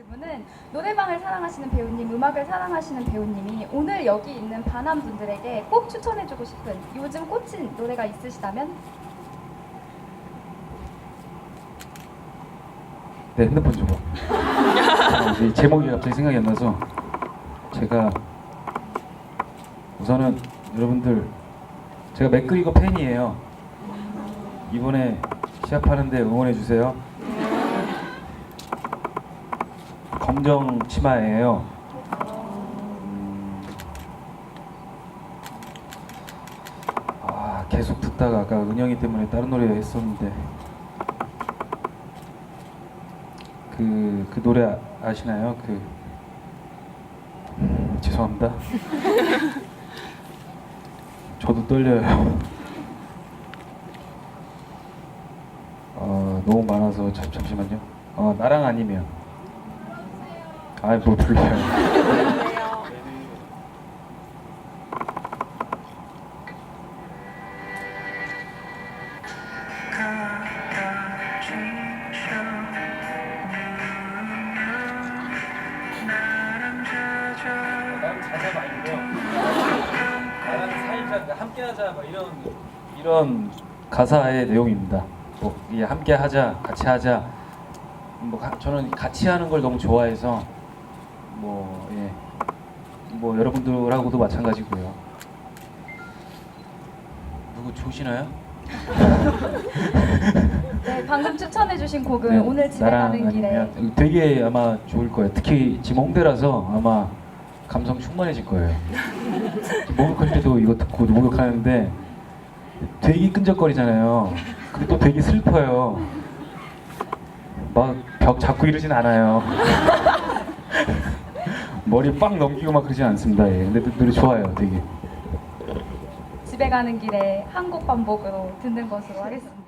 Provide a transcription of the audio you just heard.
두 분은 노래방을 사랑하시는 배우님, 음악을 사랑하시는 배우님이 오늘 여기 있는 반한 분들에게 꼭 추천해주고 싶은 요즘 꽂힌 노래가 있으시다면? 네, 핸드폰 줘봐. 아, 이 제목이 갑자기 생각이 안 나서 제가 우선은 여러분들 제가 맥그리거 팬이에요. 이번에 시합하는데 응원해 주세요. 검정 치마예요. 음, 아 계속 듣다가 아까 은영이 때문에 다른 노래 했었는데 그, 그 노래 아- 아시나요? 그 음, 죄송합니다. 저도 떨려요. 어, 너무 많아서 잠, 잠시만요. 어, 나랑 아니면. 아이 뭘 불러요. 뭐 이런 가사의 내용입니다. 뭐 이게 함께하자, 같이 하자. 뭐 가- 저는 같이 하는 걸 너무 좋아해서 뭐 예, 뭐 여러분들하고도 마찬가지고요. 누구 좋으시나요? 네, 방금 추천해주신 곡은 네, 오늘 집에 나랑 가는 길에 아니면 되게 아마 좋을 거예요. 특히 지금 홍대라서 아마 감성 충만해질 거예요. 목욕할 때도 이거 듣고 목욕하는데 되게 끈적거리잖아요. 근데 또 되게 슬퍼요. 막 벽 잡고 이러진 않아요. 머리 빵 넘기고 막 그러진 않습니다. 예. 근데 노- 노래 좋아요, 되게. 집에 가는 길에 한곡 반복으로 듣는 것으로 하겠습니다.